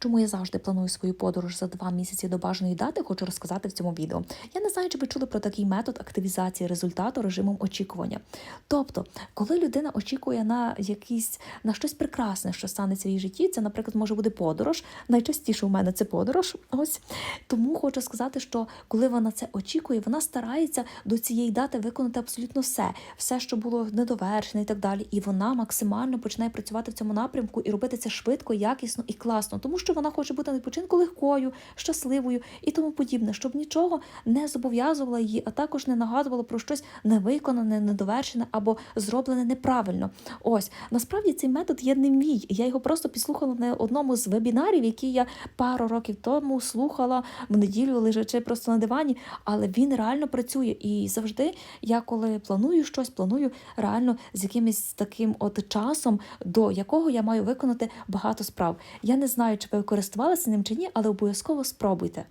Чому я завжди планую свою подорож за два місяці до бажаної дати, хочу розказати в цьому відео. Я не знаю, чи ви чули про такий метод активізації результату режимом очікування. Тобто, коли людина очікує на якісь на щось прекрасне, що станеться в її житті, це, наприклад, може бути подорож. Найчастіше у мене це подорож. Ось тому хочу сказати, що коли вона це очікує, вона старається до цієї дати виконати абсолютно все, все, що було недовершене і так далі. І вона максимально починає працювати в цьому напрямку і робити це швидко, якісно і класно, тому що вона хоче бути на відпочинку легкою, щасливою і тому подібне, щоб нічого не зобов'язувало її, а також не нагадувало про щось невиконане, недовершене або зроблене неправильно. Ось насправді цей метод є не мій. Я його просто підслухала на одному з вебінарів, які я пару років тому слухала в неділю, лежачи просто на дивані, але він реально працює. І завжди я коли планую щось, планую реально з якимось таким от часом, до якого я маю виконати багато справ. Я не знаю, чи ви користувалися ним чи ні, але обов'язково спробуйте.